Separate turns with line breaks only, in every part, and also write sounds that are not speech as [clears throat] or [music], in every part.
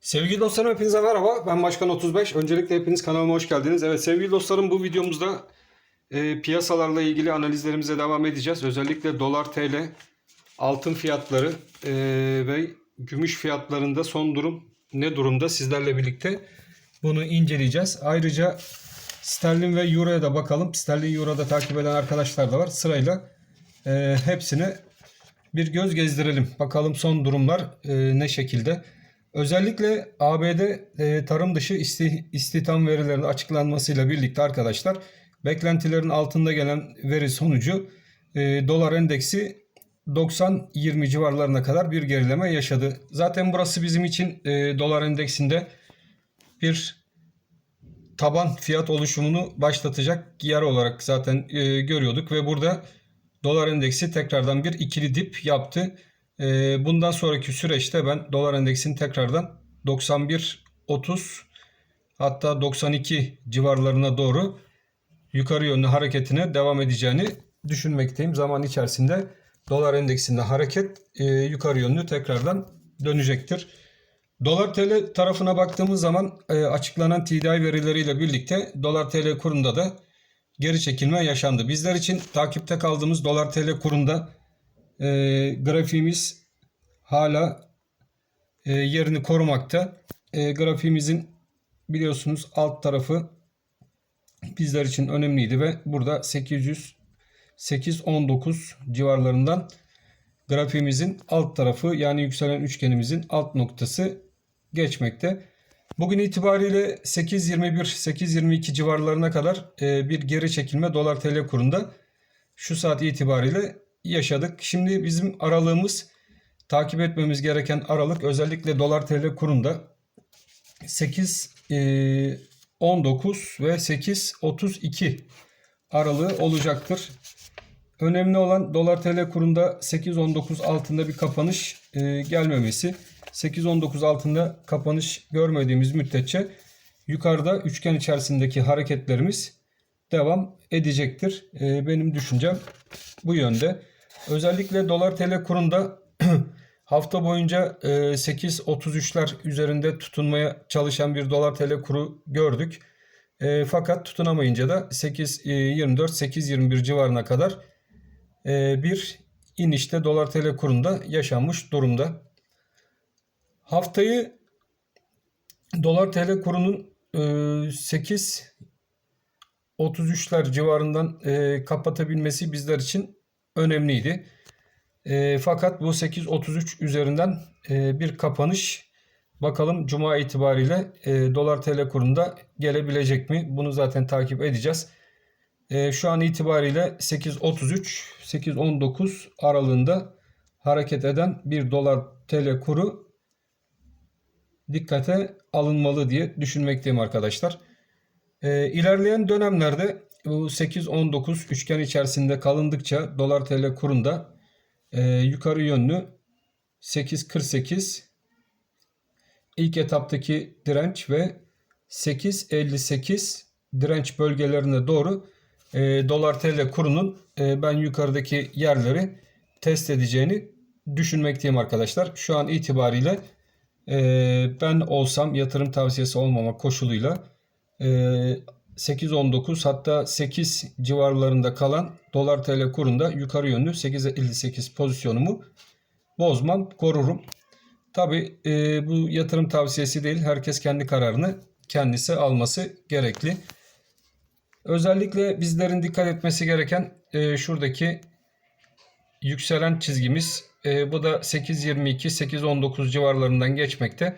Sevgili dostlarım hepinize merhaba. Ben Başkan 35. Öncelikle hepiniz kanalıma hoş geldiniz. Evet sevgili dostlarım bu videomuzda e, piyasalarla ilgili analizlerimize devam edeceğiz. Özellikle dolar TL, altın fiyatları e, ve gümüş fiyatlarında son durum ne durumda sizlerle birlikte bunu inceleyeceğiz. Ayrıca sterlin ve euroya da bakalım. Sterlin euroda takip eden arkadaşlar da var. Sırayla e, hepsine bir göz gezdirelim. Bakalım son durumlar e, ne şekilde. Özellikle ABD e, tarım dışı isti, istihdam verilerinin açıklanmasıyla birlikte arkadaşlar beklentilerin altında gelen veri sonucu e, dolar endeksi 90-20 civarlarına kadar bir gerileme yaşadı. Zaten burası bizim için e, dolar endeksinde bir taban fiyat oluşumunu başlatacak yer olarak zaten e, görüyorduk ve burada dolar endeksi tekrardan bir ikili dip yaptı. E, bundan sonraki süreçte ben dolar endeksinin tekrardan 91.30 hatta 92 civarlarına doğru yukarı yönlü hareketine devam edeceğini düşünmekteyim. Zaman içerisinde dolar endeksinde hareket e, yukarı yönlü tekrardan dönecektir. Dolar TL tarafına baktığımız zaman e, açıklanan TDI verileriyle birlikte dolar TL kurunda da geri çekilme yaşandı. Bizler için takipte kaldığımız dolar TL kurunda e, grafiğimiz hala e, yerini korumakta. E, grafiğimizin biliyorsunuz alt tarafı bizler için önemliydi ve burada 800 819 civarlarından grafiğimizin alt tarafı yani yükselen üçgenimizin alt noktası geçmekte. Bugün itibariyle 8.21 8.22 civarlarına kadar e, bir geri çekilme dolar TL kurunda şu saat itibariyle yaşadık. Şimdi bizim aralığımız takip etmemiz gereken aralık özellikle dolar TL kurunda 8 e, 19 ve 8.32 aralığı olacaktır. Önemli olan dolar TL kurunda 8.19 altında bir kapanış e, gelmemesi. 8.19 altında kapanış görmediğimiz müddetçe yukarıda üçgen içerisindeki hareketlerimiz devam edecektir. E, benim düşüncem bu yönde. Özellikle dolar TL kurunda [clears throat] hafta boyunca e, 8.33'ler üzerinde tutunmaya çalışan bir dolar TL kuru gördük. E, fakat tutunamayınca da 8.24 8.21 civarına kadar e, bir inişte dolar TL kurunda yaşanmış durumda. Haftayı dolar TL kurunun e, 8 33'ler civarından e, kapatabilmesi bizler için önemliydi. E, fakat bu 8.33 üzerinden e, bir kapanış bakalım cuma itibariyle e, dolar TL kurunda gelebilecek mi? Bunu zaten takip edeceğiz. E, şu an itibariyle 8.33 8.19 aralığında hareket eden bir dolar TL kuru dikkate alınmalı diye düşünmekteyim arkadaşlar. E, ilerleyen dönemlerde bu 8-19 üçgen içerisinde kalındıkça dolar TL kurunda e, yukarı yönlü 8.48 ilk etaptaki direnç ve 8.58 direnç bölgelerine doğru e, dolar TL kurunun e, ben yukarıdaki yerleri test edeceğini düşünmekteyim arkadaşlar. Şu an itibariyle ee, ben olsam yatırım tavsiyesi olmamak koşuluyla 8.19 hatta 8 civarlarında kalan dolar TL kurunda yukarı yönlü 8.58 pozisyonumu bozmam korurum. Tabi bu yatırım tavsiyesi değil herkes kendi kararını kendisi alması gerekli. Özellikle bizlerin dikkat etmesi gereken e, şuradaki yükselen çizgimiz e, bu da 8.22 8.19 civarlarından geçmekte.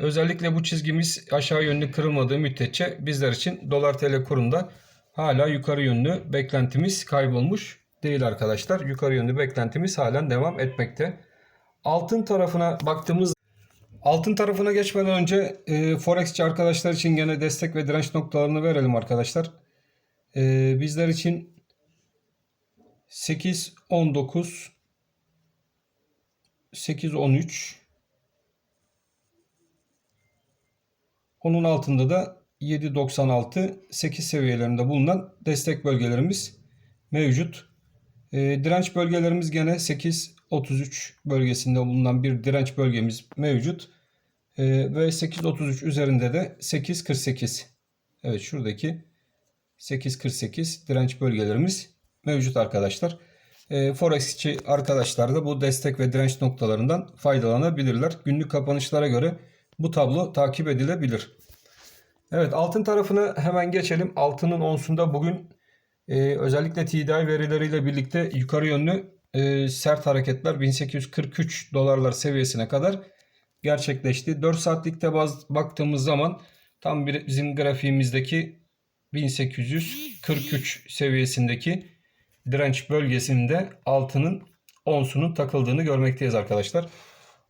Özellikle bu çizgimiz aşağı yönlü kırılmadığı müddetçe bizler için dolar TL kurunda hala yukarı yönlü beklentimiz kaybolmuş değil arkadaşlar. Yukarı yönlü beklentimiz halen devam etmekte. Altın tarafına baktığımız Altın tarafına geçmeden önce e, Forex'ci arkadaşlar için gene destek ve direnç noktalarını verelim arkadaşlar. E, bizler için 8, 19, 8, 13. Onun altında da 7.96, 8 seviyelerinde bulunan destek bölgelerimiz mevcut. E, direnç bölgelerimiz gene 8.33 bölgesinde bulunan bir direnç bölgemiz mevcut. Ee, ve 8.33 üzerinde de 8.48. Evet şuradaki 8.48 direnç bölgelerimiz mevcut arkadaşlar. Ee, Forexçi arkadaşlar da bu destek ve direnç noktalarından faydalanabilirler. Günlük kapanışlara göre bu tablo takip edilebilir. Evet altın tarafına hemen geçelim. Altının onsunda bugün e, özellikle TDI verileriyle birlikte yukarı yönlü e, sert hareketler 1843 dolarlar seviyesine kadar gerçekleşti. 4 saatlikte baz, baktığımız zaman tam bir, bizim grafiğimizdeki 1843 seviyesindeki direnç bölgesinde altının onsunun takıldığını görmekteyiz arkadaşlar.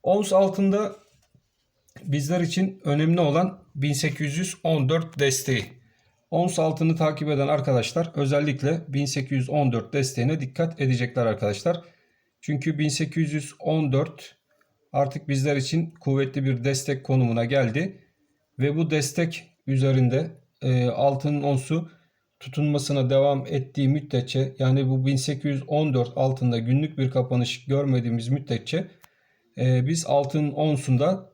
Ons altında bizler için önemli olan 1814 desteği. Ons altını takip eden arkadaşlar özellikle 1814 desteğine dikkat edecekler arkadaşlar. Çünkü 1814 artık bizler için kuvvetli bir destek konumuna geldi. Ve bu destek üzerinde e, altının onsu tutunmasına devam ettiği müddetçe yani bu 1814 altında günlük bir kapanış görmediğimiz müddetçe e, biz altının onsunda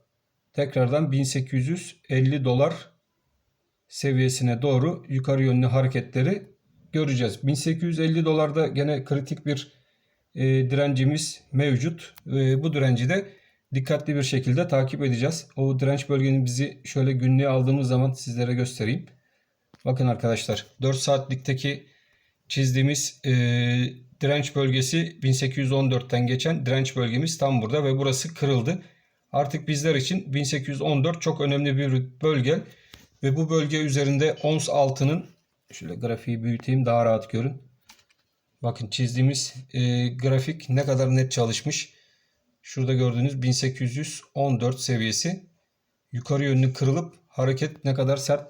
tekrardan 1850 dolar seviyesine doğru yukarı yönlü hareketleri göreceğiz. 1850 dolarda gene kritik bir e, direncimiz mevcut. E, bu direnci de dikkatli bir şekilde takip edeceğiz. O direnç bölgemizi şöyle günlüğe aldığımız zaman sizlere göstereyim. Bakın arkadaşlar 4 saatlikteki çizdiğimiz e, direnç bölgesi 1814'ten geçen direnç bölgemiz tam burada ve burası kırıldı. Artık bizler için 1814 çok önemli bir bölge ve bu bölge üzerinde ons altının şöyle grafiği büyüteyim daha rahat görün. Bakın çizdiğimiz e, grafik ne kadar net çalışmış. Şurada gördüğünüz 1814 seviyesi yukarı yönlü kırılıp hareket ne kadar sert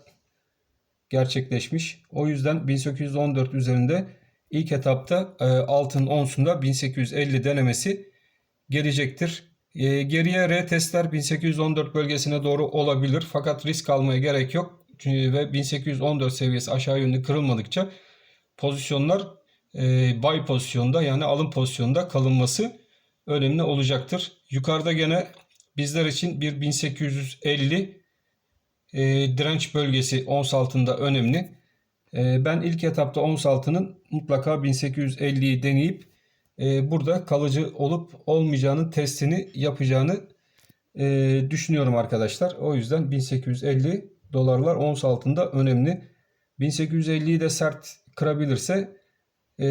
gerçekleşmiş. O yüzden 1814 üzerinde ilk etapta e, altın onsunda 1850 denemesi gelecektir. E, geriye R testler 1814 bölgesine doğru olabilir. Fakat risk almaya gerek yok. Ve 1814 seviyesi aşağı yönlü kırılmadıkça pozisyonlar e, buy pozisyonda yani alım pozisyonda kalınması önemli olacaktır. Yukarıda gene bizler için bir 1850 e, direnç bölgesi ons altında önemli. E, ben ilk etapta ons altının mutlaka 1850'yi deneyip e, burada kalıcı olup olmayacağının testini yapacağını e, düşünüyorum arkadaşlar. O yüzden 1850 dolarlar ons altında önemli. 1850'yi de sert kırabilirse e,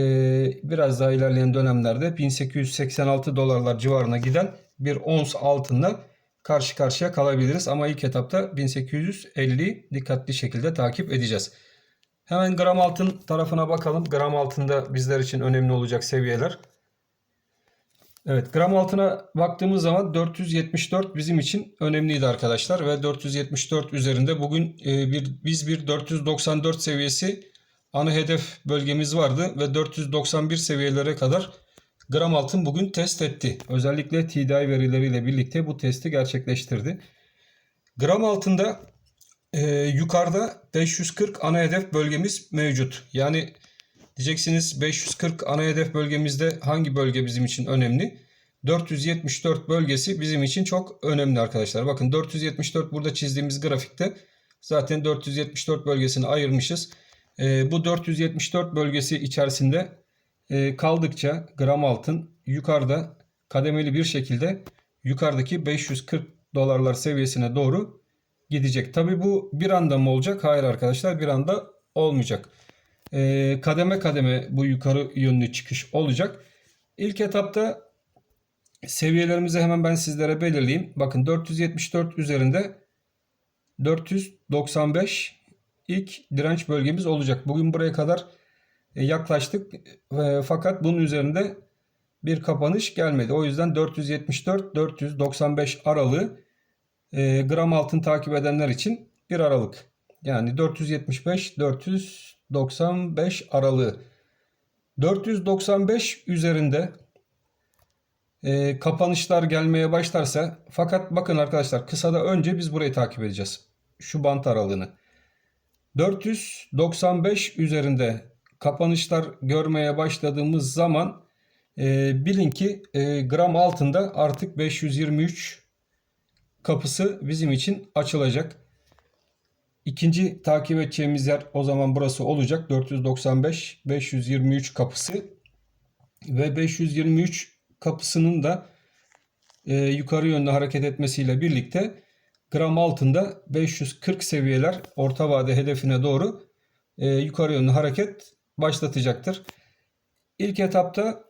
biraz daha ilerleyen dönemlerde 1886 dolarlar civarına giden bir ons altında karşı karşıya kalabiliriz. Ama ilk etapta 1850 dikkatli şekilde takip edeceğiz. Hemen gram altın tarafına bakalım. Gram altında bizler için önemli olacak seviyeler. Evet gram altına baktığımız zaman 474 bizim için önemliydi arkadaşlar. Ve 474 üzerinde bugün e, bir biz bir 494 seviyesi ana hedef bölgemiz vardı. Ve 491 seviyelere kadar gram altın bugün test etti. Özellikle TDI verileriyle birlikte bu testi gerçekleştirdi. Gram altında e, yukarıda 540 ana hedef bölgemiz mevcut. Yani diyeceksiniz 540 ana hedef bölgemizde hangi bölge bizim için önemli? 474 bölgesi bizim için çok önemli arkadaşlar. Bakın 474 burada çizdiğimiz grafikte zaten 474 bölgesini ayırmışız. E, bu 474 bölgesi içerisinde e, kaldıkça gram altın yukarıda kademeli bir şekilde yukarıdaki 540 dolarlar seviyesine doğru gidecek. Tabi bu bir anda mı olacak? Hayır arkadaşlar bir anda olmayacak. E, kademe kademe bu yukarı yönlü çıkış olacak. İlk etapta seviyelerimizi hemen ben sizlere belirleyeyim. Bakın 474 üzerinde 495 ilk direnç bölgemiz olacak. Bugün buraya kadar e, yaklaştık. E, fakat bunun üzerinde bir kapanış gelmedi. O yüzden 474-495 aralığı e, gram altın takip edenler için bir aralık. Yani 475-495 aralığı. 495 üzerinde e, kapanışlar gelmeye başlarsa fakat bakın arkadaşlar kısada önce biz burayı takip edeceğiz. Şu bant aralığını. 495 üzerinde kapanışlar görmeye başladığımız zaman e, bilin ki e, gram altında artık 523 kapısı bizim için açılacak. İkinci takip edeceğimiz yer o zaman burası olacak. 495 523 kapısı ve 523 kapısının da e, yukarı yönlü hareket etmesiyle birlikte gram altında 540 seviyeler orta vade hedefine doğru e, yukarı yönlü hareket başlatacaktır. İlk etapta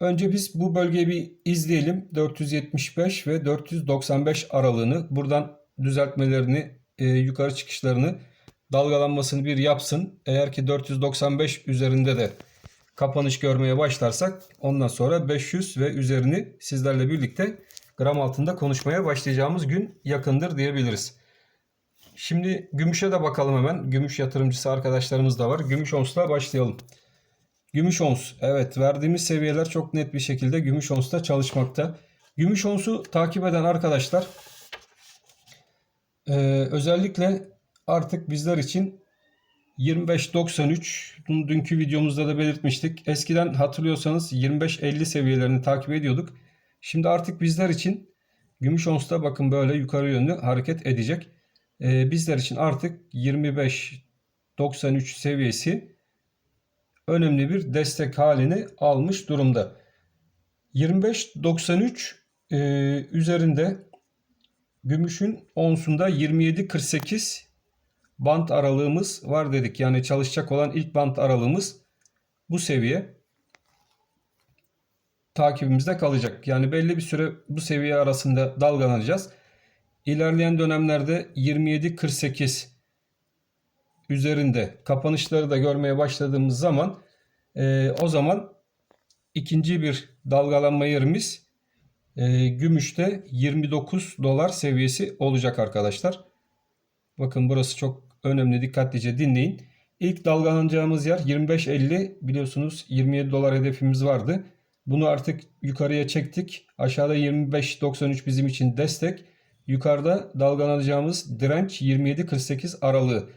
önce biz bu bölgeyi bir izleyelim. 475 ve 495 aralığını buradan düzeltmelerini e, yukarı çıkışlarını dalgalanmasını bir yapsın. Eğer ki 495 üzerinde de kapanış görmeye başlarsak ondan sonra 500 ve üzerini sizlerle birlikte gram altında konuşmaya başlayacağımız gün yakındır diyebiliriz. Şimdi gümüşe de bakalım hemen. Gümüş yatırımcısı arkadaşlarımız da var. Gümüş onsla başlayalım. Gümüş ons. Evet verdiğimiz seviyeler çok net bir şekilde gümüş onsta çalışmakta. Gümüş onsu takip eden arkadaşlar ee, özellikle artık bizler için 25.93 bunu dünkü videomuzda da belirtmiştik. Eskiden hatırlıyorsanız 25.50 seviyelerini takip ediyorduk. Şimdi artık bizler için gümüş onsta bakın böyle yukarı yönlü hareket edecek. Ee, bizler için artık 25.93 seviyesi önemli bir destek halini almış durumda. 25.93 e, üzerinde gümüşün onsunda 27.48 bant aralığımız var dedik. Yani çalışacak olan ilk bant aralığımız bu seviye takibimizde kalacak. Yani belli bir süre bu seviye arasında dalgalanacağız. İlerleyen dönemlerde 27.48 üzerinde kapanışları da görmeye başladığımız zaman e, o zaman ikinci bir dalgalanma yerimiz e, gümüşte 29 dolar seviyesi olacak arkadaşlar. Bakın burası çok önemli dikkatlice dinleyin. İlk dalgalanacağımız yer 25.50 biliyorsunuz 27 dolar hedefimiz vardı. Bunu artık yukarıya çektik. Aşağıda 25.93 bizim için destek. Yukarıda dalgalanacağımız direnç 27.48 aralığı.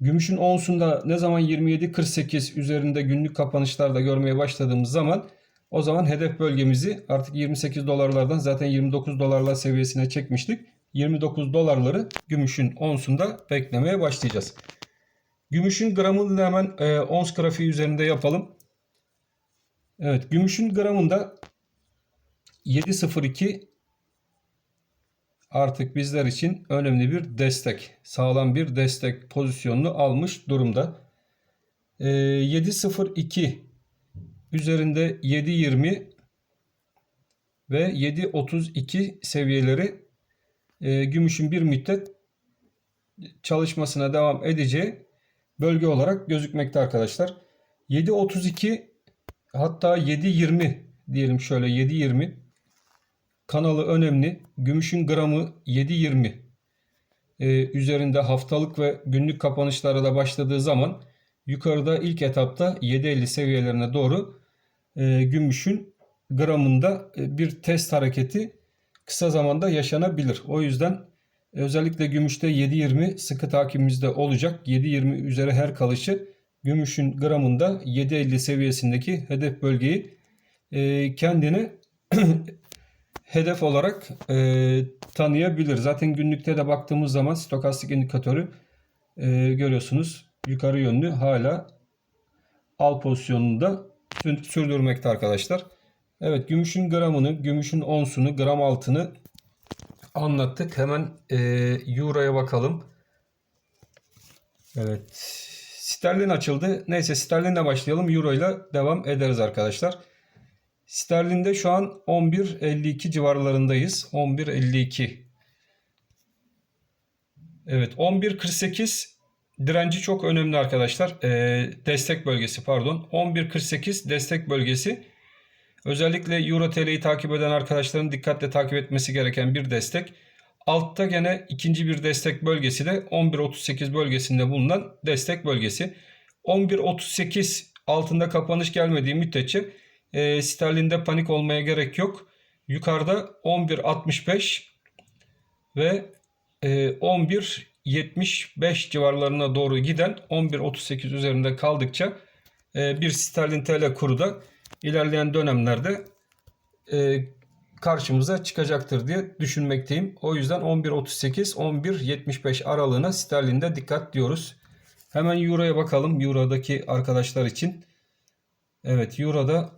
Gümüşün onsunda ne zaman 27.48 üzerinde günlük kapanışlarda görmeye başladığımız zaman o zaman hedef bölgemizi artık 28 dolarlardan zaten 29 dolarlar seviyesine çekmiştik. 29 dolarları gümüşün onsunda beklemeye başlayacağız. Gümüşün gramını hemen e, ons grafiği üzerinde yapalım. Evet gümüşün gramında 7.02 artık bizler için önemli bir destek, sağlam bir destek pozisyonunu almış durumda. E, 7.02 üzerinde 7.20 ve 7.32 seviyeleri e, gümüşün bir müddet çalışmasına devam edeceği bölge olarak gözükmekte arkadaşlar. 7.32 hatta 7.20 diyelim şöyle 7.20 kanalı önemli. Gümüşün gramı 7.20 ee, üzerinde haftalık ve günlük kapanışlara da başladığı zaman yukarıda ilk etapta 7.50 seviyelerine doğru e, gümüşün gramında e, bir test hareketi kısa zamanda yaşanabilir. O yüzden özellikle gümüşte 7.20 sıkı takibimizde olacak. 7.20 üzeri her kalışı gümüşün gramında 7.50 seviyesindeki hedef bölgeyi e, kendine [clears throat] hedef olarak e, tanıyabilir. Zaten günlükte de baktığımız zaman stokastik indikatörü e, görüyorsunuz yukarı yönlü hala al pozisyonunda sürdürmekte arkadaşlar. Evet gümüşün gramını, gümüşün onsunu, gram altını anlattık. Hemen e, Euro'ya bakalım. Evet. Sterlin açıldı. Neyse sterlinle başlayalım. Euro ile devam ederiz arkadaşlar. Sterlinde şu an 11.52 civarlarındayız. 11.52. Evet 11.48 direnci çok önemli arkadaşlar. E, destek bölgesi pardon. 11.48 destek bölgesi. Özellikle Euro TL'yi takip eden arkadaşların dikkatle takip etmesi gereken bir destek. Altta gene ikinci bir destek bölgesi de 11.38 bölgesinde bulunan destek bölgesi. 11.38 altında kapanış gelmediği müddetçe e, sterlinde panik olmaya gerek yok. Yukarıda 11.65 ve e, 11.75 civarlarına doğru giden 11.38 üzerinde kaldıkça e, bir sterlin TL kuru da ilerleyen dönemlerde e, karşımıza çıkacaktır diye düşünmekteyim. O yüzden 11.38 11.75 aralığına sterlinde dikkat diyoruz. Hemen Euro'ya bakalım. Euro'daki arkadaşlar için. Evet Euro'da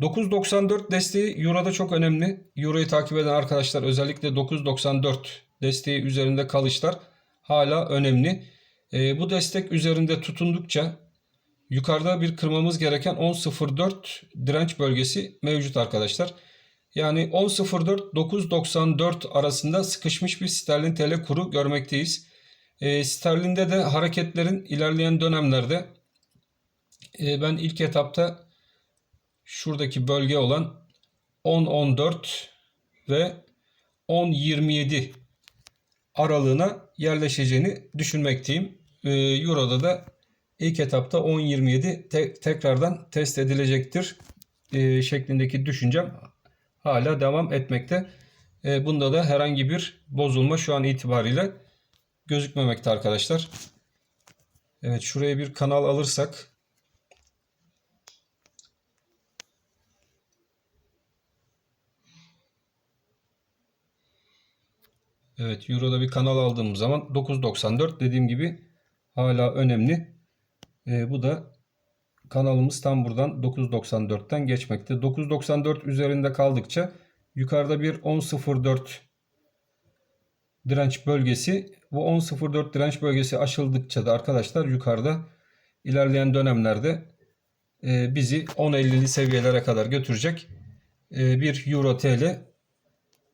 9.94 desteği Euro'da çok önemli. Euro'yu takip eden arkadaşlar özellikle 9.94 desteği üzerinde kalışlar hala önemli. Ee, bu destek üzerinde tutundukça yukarıda bir kırmamız gereken 10.04 direnç bölgesi mevcut arkadaşlar. Yani 10.04 9.94 arasında sıkışmış bir sterlin TL kuru görmekteyiz. E, sterlinde de hareketlerin ilerleyen dönemlerde e, ben ilk etapta şuradaki bölge olan 10.14 ve 10.27 aralığına yerleşeceğini düşünmekteyim. E, Euro'da da ilk etapta 10.27 te- tekrardan test edilecektir e, şeklindeki düşüncem hala devam etmekte. E, bunda da herhangi bir bozulma şu an itibariyle gözükmemekte arkadaşlar. Evet şuraya bir kanal alırsak Evet Euro'da bir kanal aldığımız zaman 9.94 dediğim gibi hala önemli. E, bu da kanalımız tam buradan 9.94'ten geçmekte. 9.94 üzerinde kaldıkça yukarıda bir 10.04 direnç bölgesi. Bu 10.04 direnç bölgesi aşıldıkça da arkadaşlar yukarıda ilerleyen dönemlerde e, bizi 10.50'li seviyelere kadar götürecek e, bir Euro TL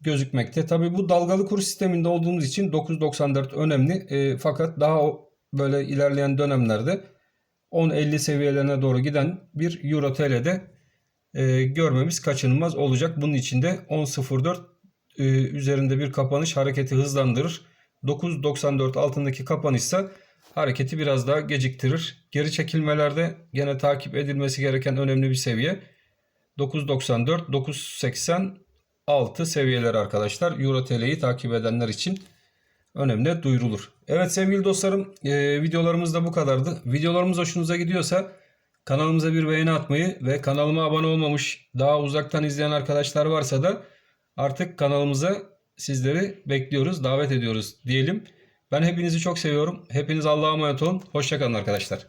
gözükmekte. Tabi bu dalgalı kur sisteminde olduğumuz için 9.94 önemli. E, fakat daha böyle ilerleyen dönemlerde 10.50 seviyelerine doğru giden bir Euro TL'de e, görmemiz kaçınılmaz olacak. Bunun için de 10.04 e, üzerinde bir kapanış hareketi hızlandırır. 9.94 altındaki kapanışsa hareketi biraz daha geciktirir. Geri çekilmelerde gene takip edilmesi gereken önemli bir seviye. 9.94, 9.86 seviyeler arkadaşlar. Euro TL'yi takip edenler için önemli duyurulur. Evet sevgili dostlarım e, videolarımız da bu kadardı. Videolarımız hoşunuza gidiyorsa kanalımıza bir beğeni atmayı ve kanalıma abone olmamış daha uzaktan izleyen arkadaşlar varsa da artık kanalımıza sizleri bekliyoruz, davet ediyoruz diyelim. Ben hepinizi çok seviyorum. Hepiniz Allah'a emanet olun. Hoşçakalın arkadaşlar.